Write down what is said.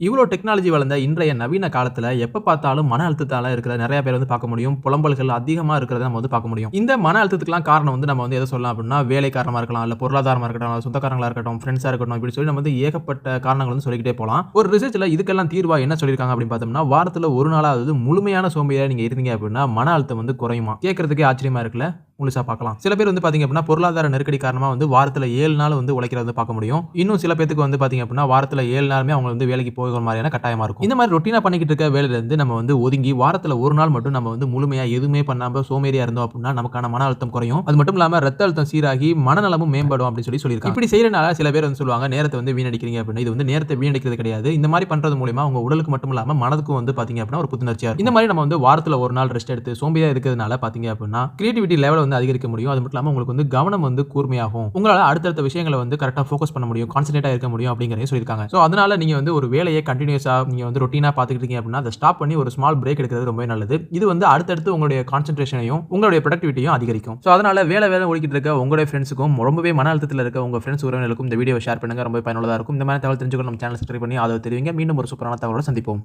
இவ்வளோ டெக்னாலஜி வளர்ந்த இன்றைய நவீன காலத்தில் எப்போ பார்த்தாலும் மன அழுத்தத்தால் இருக்கிற நிறைய பேர் வந்து பார்க்க முடியும். புலம்பல்கள் அதிகமாக இருக்கிறத நம்ம வந்து பார்க்க முடியும். இந்த மன அழுத்தத்துக்குலாம் காரணம் வந்து நம்ம வந்து எதை சொல்லலாம் அப்படின்னா வேலை இருக்கலாம் இல்லை பொருளாதாரமாக இருக்கட்டும் சொந்தக்காரங்களாக இருக்கட்டும் ஃப்ரெண்ட்ஸாக இருக்கட்டும் இப்படி சொல்லி நம்ம வந்து ஏகப்பட்ட காரணங்கள் வந்து சொல்லிக்கிட்டே போகலாம். ஒரு ரிசர்ச்சில் இதுக்கெல்லாம் தீர்வாக என்ன சொல்லியிருக்காங்க அப்படின்னு பார்த்தோம்னா வாரத்தில் ஒரு நாளாவது முழுமையான சோம்பேறியாக நீங்கள் இருந்தீங்க அப்படின்னா மன அழுத்தம் வந்து குறையுமா? கேட்கறதுக்கே ஆச்சரியமா இருக்குல்ல? முழுசாக பார்க்கலாம். சில பேர் வந்து பார்த்திங்க அப்படின்னா பொருளாதார நெருக்கடி காரணமாக வந்து வாரத்தில் ஏழு நாள் வந்து உழைக்கிறத வந்து பார்க்க முடியும். இன்னும் சில பேருக்கு வந்து பார்த்திங்க அப்படின்னா வாரத்தில் ஏழு நாளுமே அவங்க வந்து வேலைக்கு போகிற மாதிரியான கட்டாயமாக இருக்கும். இந்த மாதிரி ரொட்டீனாக பண்ணிக்கிட்டு இருக்க வேலையிலேருந்து நம்ம வந்து ஒதுங்கி வாரத்தில் ஒரு நாள் மட்டும் நம்ம வந்து முழுமையாக எதுவுமே பண்ணாமல் சோமேறியா இருந்தோம் அப்படின்னா நமக்கான மன அழுத்தம் குறையும். அது மட்டும் இல்லாமல் ரத்த அழுத்தம் சீராகி மனநலமும் மேம்படும் அப்படின்னு சொல்லி சொல்லியிருக்காங்க. இப்படி செய்யறதுனால சில பேர் வந்து சொல்லுவாங்க நேரத்தை வந்து வீணடிக்கிறீங்க அப்படின்னு இது வந்து நேரத்தை வீணடிக்கிறது கிடையாது. இந்த மாதிரி பண்ணுறது மூலியமாக உங்க உடலுக்கு மட்டும் இல்லாமல் மனதுக்கும் வந்து பார்த்திங்க அப்படின்னா ஒரு புத்துணர்ச்சியாக இந்த மாதிரி நம்ம வந்து வாரத்தில் ஒரு நாள் ரெஸ்ட் எடுத்து சோம்பியாக இருக்கிறதுனால பார்த்திங்க அப்படின்னா கிரியேட்டிவிட்டி லெவல் வந்து அதிகரிக்க முடியும். அது மட்டும் இல்லாமல் உங்களுக்கு வந்து கவனம் வந்து கூர்மையாகும். உங்களால் அடுத்தடுத்த விஷயங்களை வந்து கரெக்டாக ஃபோக்கஸ் பண்ண முடியும். கான்சன்ட்ரேட்டாக இருக்க முடியும் அப்படிங்கிறதையும் சொல்லியிருக்காங்க. ஸோ அதனால நீங்கள் வந்து ஒரு வேலையை கண்டினியூஸாக நீங்கள் வந்து ரொட்டீனாக பார்த்துக்கிட்டீங்க அப்படின்னா அதை ஸ்டாப் பண்ணி ஒரு ஸ்மால் பிரேக் எடுக்கிறது ரொம்ப நல்லது. இது வந்து அடுத்தடுத்து உங்களுடைய கான்சன்ட்ரேஷனையும் உங்களுடைய ப்ரொடக்டிவிட்டியும் அதிகரிக்கும். ஸோ அதனால வேலை வேலை ஓடிக்கிட்டு இருக்க உங்களுடைய ஃப்ரெண்ட்ஸுக்கும் ரொம்பவே மன அழுத்தத்தில் இருக்க உங்க ஃப்ரெண்ட்ஸ் உறவினர்களுக்கும் இந்த வீடியோ ஷேர் பண்ணுங்க. ரொம்ப பயனுள்ளதாக இருக்கும். இந்த மாதிரி தகவல் தெரிஞ்சுக்கணும் நம்ம சேனல் சப்ஸ்கிரைப் பண்ணி அதை தெரிவிங்க. மீண்டும் ஒரு சூப்பரான தகவலோட சந்திப்போம்.